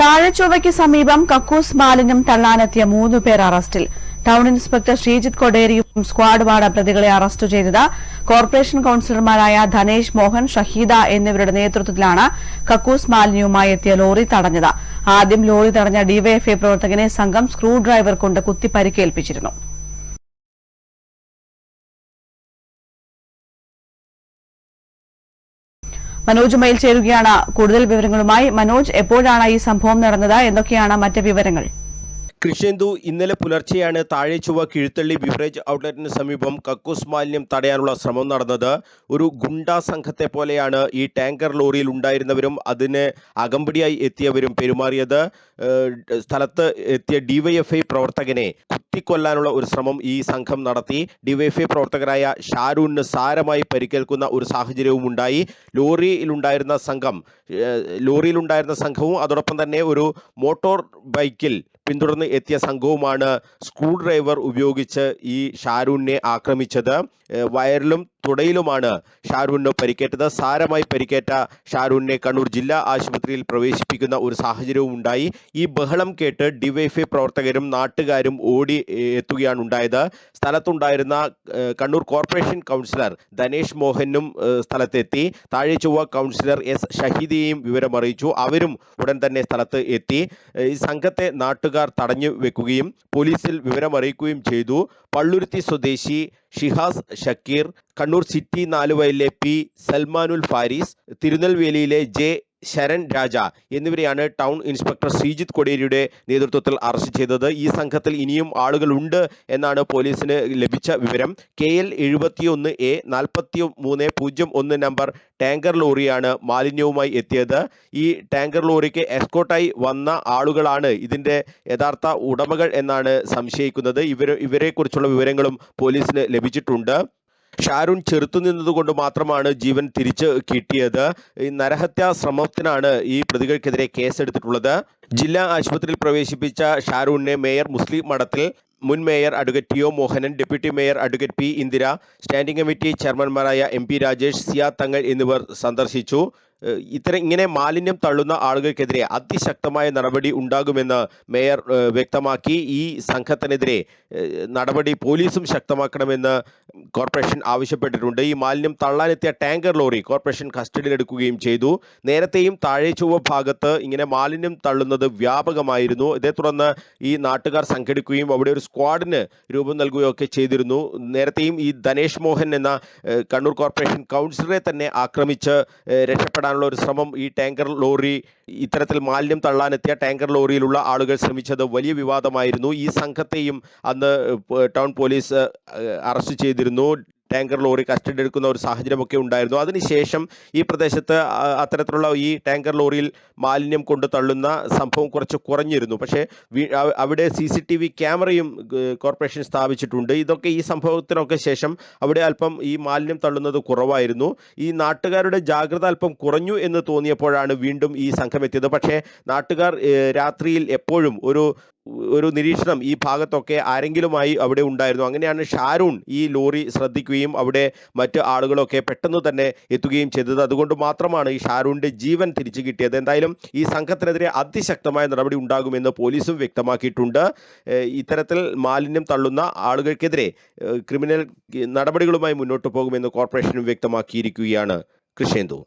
താഴെച്ചൊവ്വയ്ക്ക് സമീപം കക്കൂസ് മാലിന്യം തള്ളാനെത്തിയ മൂന്ന് പേർ അറസ്റ്റിൽ. ടൌൺ ഇൻസ്പെക്ടർ ശ്രീജിത്ത് കൊടേരിയും സ്ക്വാഡുമാണ് പ്രതികളെ അറസ്റ്റ് ചെയ്തത് കോർപ്പറേഷൻ കൌൺസിലർമാരായ ധനേഷ് മോഹൻ ഷഹീദ എന്നിവരുടെ നേതൃത്വത്തിലാണ് കക്കൂസ് മാലിന്യവുമായി എത്തിയ ലോറി തടഞ്ഞത്. ആദ്യം ലോറി തടഞ്ഞ ഡിവൈഎഫ്ഐ പ്രവർത്തകനെ സംഘം സ്ക്രൂ ഡ്രൈവർ കൊണ്ട് കുത്തി പരിക്കേൽപ്പിച്ചിരുന്നു മനോജ് ചേരുകയാണ്. കൂടുതൽ വിവരങ്ങളുമായി മനോജ് എപ്പോഴാണ് ഈ സംഭവം നടന്നത്? എന്തൊക്കെയാണ് മറ്റ് വിവരങ്ങൾ. കൃഷ്ണന്തു ഇന്നലെ പുലർച്ചെയാണ് താഴെച്ചുവ കിഴുത്തള്ളി ബിവറേജ് ഔട്ട്ലെറ്റിന് സമീപം കക്കൂസ് മാലിന്യം തടയാനുള്ള ശ്രമം നടന്നത്. ഒരു ഗുണ്ടാ സംഘത്തെ പോലെയാണ് ഈ ടാങ്കർ ലോറിയിൽ ഉണ്ടായിരുന്നവരും അതിന് അകമ്പടിയായി എത്തിയവരും പെരുമാറിയത്. സ്ഥലത്ത് എത്തിയ ഡിവൈഎഫ്ഐ പ്രവർത്തകനെ കുത്തിക്കൊല്ലാനുള്ള ഒരു ശ്രമം ഈ സംഘം നടത്തി. ഡിവൈഎഫ്ഐ പ്രവർത്തകരായ ഷാരൂണിന് സാരമായി പരിക്കേൽക്കുന്ന ഒരു സാഹചര്യവും ഉണ്ടായി. ലോറിയിലുണ്ടായിരുന്ന സംഘം ലോറിയിലുണ്ടായിരുന്ന സംഘവും അതോടൊപ്പം തന്നെ ഒരു മോട്ടോർ ബൈക്കിൽ പിന്തുടർന്ന് എത്തിയ സംഘവുമാണ് സ്ക്രൂ ഡ്രൈവർ ഉപയോഗിച്ച് ഈ ഷാരൂണിനെ ആക്രമിച്ചത്. വയറിലും തുടയിലുമാണ് ഷാരൂണിന് പരിക്കേറ്റത്. സാരമായി പരിക്കേറ്റ ഷാരൂണിനെ കണ്ണൂർ ജില്ലാ ആശുപത്രിയിൽ പ്രവേശിപ്പിക്കുന്ന ഒരു സാഹചര്യവും ഉണ്ടായി. ഈ ബഹളം കേട്ട് ഡിവൈഎഫ്ഐ പ്രവർത്തകരും നാട്ടുകാരും ഓടി എത്തുകയാണ് ഉണ്ടായത്. സ്ഥലത്തുണ്ടായിരുന്ന കണ്ണൂർ കോർപ്പറേഷൻ കൗൺസിലർ ധനേഷ് മോഹനും സ്ഥലത്തെത്തി. താഴെ ചൊവ്വ കൗൺസിലർ എസ് ഷഹീദിയെയും വിവരമറിയിച്ചു അവരും ഉടൻ തന്നെ സ്ഥലത്ത് എത്തി. ഈ സംഘത്തെ നാട്ടുകാർ തടഞ്ഞു വെക്കുകയും പോലീസിൽ വിവരമറിയിക്കുകയും ചെയ്തു. പള്ളുരുത്തി സ്വദേശി ഷിഹാസ് ഷക്കീർ കണ്ണൂർ സിറ്റി നാലുവയലിലെ പി സൽമാനുൽ ഫാരിസ് തിരുനെൽവേലിയിലെ ജെ ശരൺ രാജ എന്നിവരെയാണ് ടൗൺ ഇൻസ്പെക്ടർ ശ്രീജിത്ത് കൊടിയേരിയുടെ നേതൃത്വത്തിൽ അറസ്റ്റ് ചെയ്തത്. ഈ സംഘത്തിൽ ഇനിയും ആളുകളുണ്ട് എന്നാണ് പോലീസിന് ലഭിച്ച വിവരം. കെ എൽ എഴുപത്തിയൊന്ന് എ നാൽപ്പത്തി മൂന്ന് പൂജ്യം ഒന്ന് നമ്പർ ടാങ്കർ ലോറിയാണ് മാലിന്യവുമായി എത്തിയത്. ഈ ടാങ്കർ ലോറിക്ക് എസ്കോട്ടായി വന്ന ആളുകളാണ് ഇതിന്റെ യഥാർത്ഥ ഉടമകൾ എന്നാണ് സംശയിക്കുന്നത്. ഇവർ ഇവരെക്കുറിച്ചുള്ള വിവരങ്ങളും പോലീസിന് ലഭിച്ചിട്ടുണ്ട്. ഷാരൂൺ ചെറുത്തുനിന്നതുകൊണ്ട് മാത്രമാണ് ജീവൻ തിരിച്ചു കിട്ടിയത്. ഈ നരഹത്യാ ശ്രമത്തിനാണ് ഈ പ്രതികൾക്കെതിരെ കേസെടുത്തിട്ടുള്ളത്. ജില്ലാ ആശുപത്രിയിൽ പ്രവേശിപ്പിച്ച ഷാരൂണിനെ മേയർ മുസ്ലിം മഠത്തിൽ മുൻ mayor advocate T O Mohanan deputy mayor advocate P Indira standing committee ചെയർമാൻമാരായ M P Rajesh Siya Thangal എന്നിവർ സന്ദർശിച്ചു. ഇത്തരം ഇങ്ങനെ മാലിന്യം തള്ളുന്ന ആളുകൾക്കെതിരെ അതിശക്തമായ നടപടി ഉണ്ടാകുമെന്ന് മേയർ വ്യക്തമാക്കി. ഈ സംഘത്തിനെതിരെ നടപടി പോലീസും ശക്തമാക്കണമെന്ന് കോർപ്പറേഷൻ ആവശ്യപ്പെട്ടിട്ടുണ്ട്. ഈ മാലിന്യം തള്ളാനെത്തിയ ടാങ്കർ ലോറി കോർപ്പറേഷൻ കസ്റ്റഡിയിലെടുക്കുകയും ചെയ്തു. നേരത്തെയും താഴെ ചുവ ഭാഗത്ത് ഇങ്ങനെ മാലിന്യം തള്ളുന്നത് വ്യാപകമായിരുന്നു. ഇതേ തുടർന്ന് ഈ നാട്ടുകാർ സംഘടിക്കുകയും അവിടെ ഒരു സ്ക്വാഡിന് രൂപം നൽകുകയും ഒക്കെ ചെയ്തിരുന്നു. നേരത്തെയും ഈ ധനേഷ് മോഹൻ എന്ന കണ്ണൂർ കോർപ്പറേഷൻ കൗൺസിലറെ തന്നെ ആക്രമിച്ച് ഏഹ് രക്ഷപ്പെടാനുള്ള ഒരു ശ്രമം ഈ ടാങ്കർ ലോറി ഇത്തരത്തിൽ മാലിന്യം തള്ളാനെത്തിയ ടാങ്കർ ലോറിയിലുള്ള ആളുകൾ ശ്രമിച്ചത് വലിയ വിവാദമായിരുന്നു. ഈ സംഘത്തെയും അന്ന് ടൗൺ പോലീസ് അറസ്റ്റ് ചെയ്തിരുന്നു. ടാങ്കർ ലോറി കസ്റ്റഡി എടുക്കുന്ന ഒരു സാഹചര്യമൊക്കെ ഉണ്ടായിരുന്നു. അതിനുശേഷം ഈ പ്രദേശത്ത് അത്തരത്തിലുള്ള ഈ ടാങ്കർ ലോറിയിൽ മാലിന്യം കൊണ്ട് തള്ളുന്ന സംഭവം കുറച്ച് കുറഞ്ഞിരുന്നു. പക്ഷേ അവിടെ സി സി ടി വി ക്യാമറയും കോർപ്പറേഷൻ സ്ഥാപിച്ചിട്ടുണ്ട്. ഇതൊക്കെ ഈ സംഭവത്തിനൊക്കെ ശേഷം അവിടെ അല്പം ഈ മാലിന്യം തള്ളുന്നത് കുറവായിരുന്നു. ഈ നാട്ടുകാരുടെ ജാഗ്രത അല്പം കുറഞ്ഞു എന്ന് തോന്നിയപ്പോഴാണ് വീണ്ടും ഈ സംഘം എത്തിയത് പക്ഷേ നാട്ടുകാർ രാത്രിയിൽ എപ്പോഴും ഒരു ഒരു നിരീക്ഷണം ഈ ഭാഗത്തൊക്കെ ആരെങ്കിലുമായി അവിടെ ഉണ്ടായിരുന്നു. അങ്ങനെയാണ് ഷാരൂൺ ഈ ലോറി ശ്രദ്ധിക്കുകയും അവിടെ മറ്റ് ആളുകളൊക്കെ പെട്ടെന്ന് തന്നെ എത്തുകയും ചെയ്തത്. അതുകൊണ്ട് മാത്രമാണ് ഈ ഷാരൂണിന്റെ ജീവൻ തിരിച്ചു കിട്ടിയത്. എന്തായാലും ഈ സംഘത്തിനെതിരെ അതിശക്തമായ നടപടി ഉണ്ടാകുമെന്ന് പോലീസും വ്യക്തമാക്കിയിട്ടുണ്ട്. ഇത്തരത്തിൽ മാലിന്യം തള്ളുന്ന ആളുകൾക്കെതിരെ ക്രിമിനൽ നടപടികളുമായി മുന്നോട്ട് പോകുമെന്ന് കോർപ്പറേഷനും വ്യക്തമാക്കിയിരിക്കുകയാണ്. കൃഷേന്ദു.